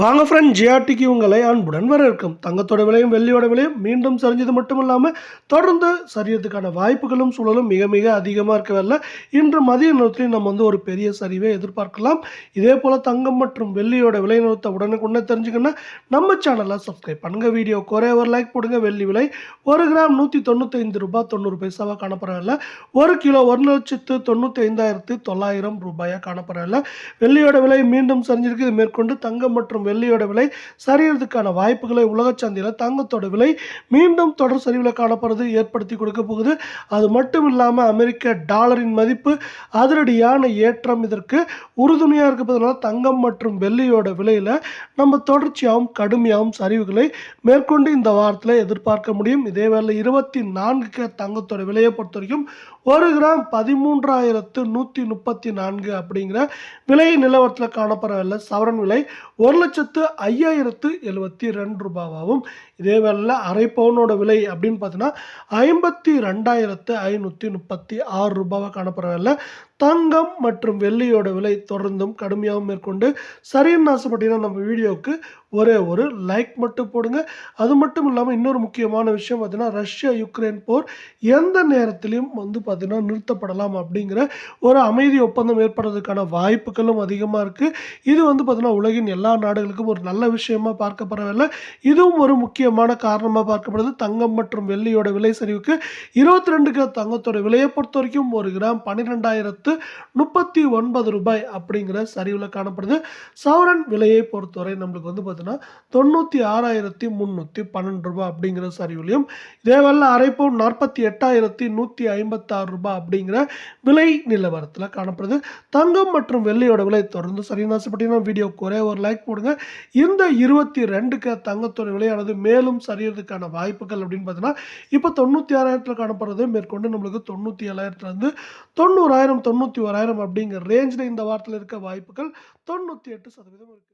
வாங்க ஃப்ரெண்ட் ஜிஆர்டிக்கு உங்களை அன்புடன் இருக்கும் தங்கத்தோட விலையும் வெள்ளியோட விலையும் மீண்டும் சரிஞ்சது மட்டும் இல்லாமல் தொடர்ந்து சரியறதுக்கான வாய்ப்புகளும் சூழலும் மிக மிக அதிகமாக இருக்கவில்லை இன்று மதிய நேரத்திலையும் நம்ம வந்து ஒரு பெரிய சரிவை எதிர்பார்க்கலாம். இதே போல் தங்கம் மற்றும் வெள்ளியோட விலை நிறுத்த உடனுக்குடனே தெரிஞ்சுக்கணும்னா நம்ம சேனலை சப்ஸ்கிரைப் பண்ணுங்க. வீடியோ குறைய ஒரு லைக் போடுங்க. வெள்ளி விலை ஒரு கிராம் நூற்றி தொண்ணூத்தைந்து ரூபாய் தொண்ணூறு பைசாவாக காணப்படவில்லை ஒரு கிலோ ஒரு லட்சத்து தொண்ணூற்றி ஐந்தாயிரத்து தொள்ளாயிரம் ரூபாயாக காணப்படவில்லை வெள்ளியோட விலை மீண்டும் சரிஞ்சிருக்கு. இது மேற்கொண்டு தங்கம் மற்றும் வெள்ளியோட விலை சரியறதுக்கான வாய்ப்புகளை உலக சந்தையில் தங்கத்தோட விலை மீண்டும் தொடர் சரிவில் காணப்படுறது ஏற்படுத்தி கொடுக்க போகுது. அது மட்டும் இல்லாமல் அமெரிக்க டாலரின் மதிப்பு அதிரடியான ஏற்றம் இதற்கு உறுதுணையாக இருப்பதனால தங்கம் மற்றும் வெள்ளியோட விலையில் நம்ம தொடர்ச்சியாகவும் கடுமையாகவும் சரிவுகளை மேற்கொண்டு இந்த வாரத்தில் எதிர்பார்க்க முடியும். இதேவேளை இருபத்தி நான்குக்கு தங்கத்தோட விலையை பொறுத்த வரைக்கும் ஒரு கிராம் பதிமூன்றாயிரத்து நூற்றி முப்பத்தி நான்கு அப்படிங்கிற விலை நிலவரத்தில் காணப்படவில்லை. சவரன் விலை ஒரு லட்சத்து ஐயாயிரத்து எழுபத்தி ரெண்டு ரூபாவாகவும் இதே வேளையில் அரை பவுனோட விலை அப்படின்னு பார்த்தீங்கன்னா ஐம்பத்தி ரெண்டாயிரத்து ஐநூற்றி முப்பத்தி ஆறு ரூபாவாக காணப்படவில்லை தங்கம் மற்றும் வெள்ளியோட விலை தொடர்ந்தும் கடுமையாகவும் மேற்கொண்டு சரின்னு ஆசைப்பட்டீங்கன்னா நம்ம வீடியோவுக்கு ஒரே ஒரு லைக் மட்டும் போடுங்க. அது மட்டும் இல்லாமல் இன்னொரு முக்கியமான விஷயம் பார்த்தீங்கன்னா ரஷ்யா யுக்ரைன் போர் எந்த நேரத்திலையும் வந்து பார்த்திங்கன்னா நிறுத்தப்படலாம் அப்படிங்கிற ஒரு அமைதி ஒப்பந்தம் ஏற்படுறதுக்கான வாய்ப்புகளும் அதிகமாக இருக்குது இது வந்து பார்த்திங்கன்னா உலகின் எல்லா நாடுகளுக்கும் ஒரு நல்ல விஷயமா பார்க்கப்படவில்லை. இதுவும் ஒரு முக்கியமான காரணமாக பார்க்கப்படுது. தங்கம் மற்றும் வெள்ளியோட விலை சரிவுக்கு இருபத்தி ரெண்டு கிலோ தங்கத்தோட விலையை பொறுத்த வரைக்கும் ஒரு கிராம் பன்னிரெண்டாயிரத்து முப்பத்தி ஒன்பது ரூபாய் அப்படிங்கிற சரிவில் காணப்படுது. சவரன் விலையை பொறுத்தவரை நம்மளுக்கு வந்து பார்த்தீங்கன்னா தொண்ணூற்றி ஆறாயிரத்தி முந்நூற்றி பன்னெண்டு ரூபாய் அப்படிங்கிற சரிவுலையும் இதே வேலை அரைப்பவுன் நாற்பத்தி எட்டாயிரத்தி நூற்றி ஐம்பத்தாறு ரூபாய் அப்படிங்கிற விலை நிலவரத்தில் காணப்படுது. தங்கம் மற்றும் வெள்ளியோட விலை தொடர்ந்து சரியான ஆசைப்பட்டீங்கன்னா வீடியோ குறைய ஒரு லைக் போடுங்க. இந்த இருபத்தி ரெண்டுக்கு தங்கத்தோட விலையானது மேலும் சரியறதுக்கான வாய்ப்புகள் அப்படின்னு பார்த்தீங்கன்னா இப்போ தொண்ணூற்றி ஆறாயிரத்தில் காணப்படுறது மேற்கொண்டு நம்மளுக்கு தொண்ணூற்றி ஏழாயிரத்துலேருந்து தொண்ணூறாயிரம் தொண்ணூறு தொண்ணூற்றி ஓராயிரம் அப்படிங்கிற ரேஞ்சில் இந்த வாரத்தில் இருக்க வாய்ப்புகள் தொண்ணூற்றி எட்டு சதவீதம் இருக்குது